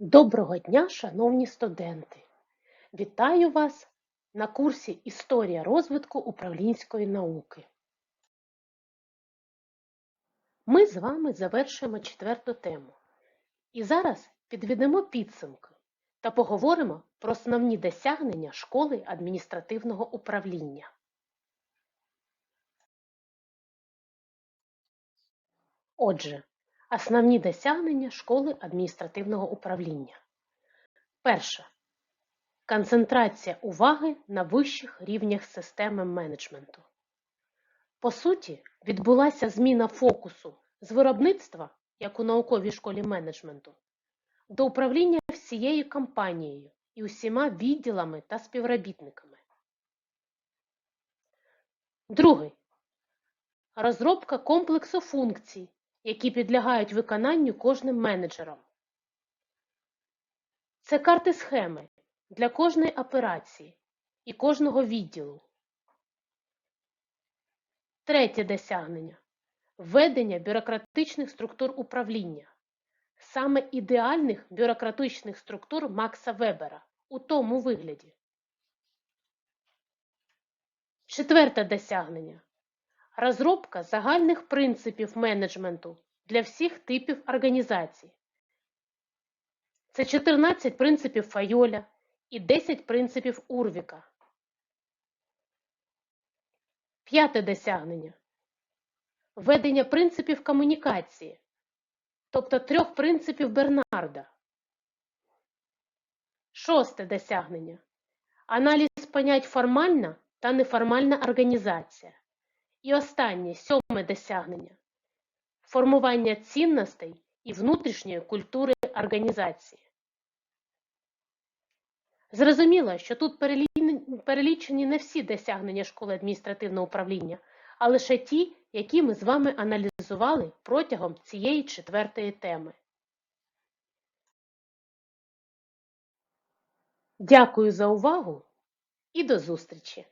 Доброго дня, шановні студенти! Вітаю вас на курсі Історія розвитку управлінської науки. Ми з вами завершуємо четверту тему. І зараз підведемо підсумки та поговоримо про основні досягнення школи адміністративного управління. Отже, Основні досягнення школи адміністративного управління. Перше. Концентрація уваги на вищих рівнях системи менеджменту. По суті, відбулася зміна фокусу з виробництва, як у науковій школі менеджменту, до управління всією компанією і усіма відділами та співробітниками. Другий. Розробка комплексу функцій які підлягають виконанню кожним менеджером. Це карти схеми для кожної операції і кожного відділу. Третє досягнення введення бюрократичних структур управління, саме ідеальних бюрократичних структур Макса Вебера у тому вигляді. Четверте досягнення Розробка загальних принципів менеджменту для всіх типів організацій. Це 14 принципів Файоля і 10 принципів Урвіка. П'яте досягнення. Введення принципів комунікації, тобто трьох принципів Бернарда. Шосте досягнення. Аналіз понять формальна та неформальна організація. І останнє сьоме досягнення формування цінностей і внутрішньої культури організації. Зрозуміло, що тут перелічені не всі досягнення школи адміністративного управління, а лише ті, які ми з вами аналізували протягом цієї четвертої теми. Дякую за увагу і до зустрічі!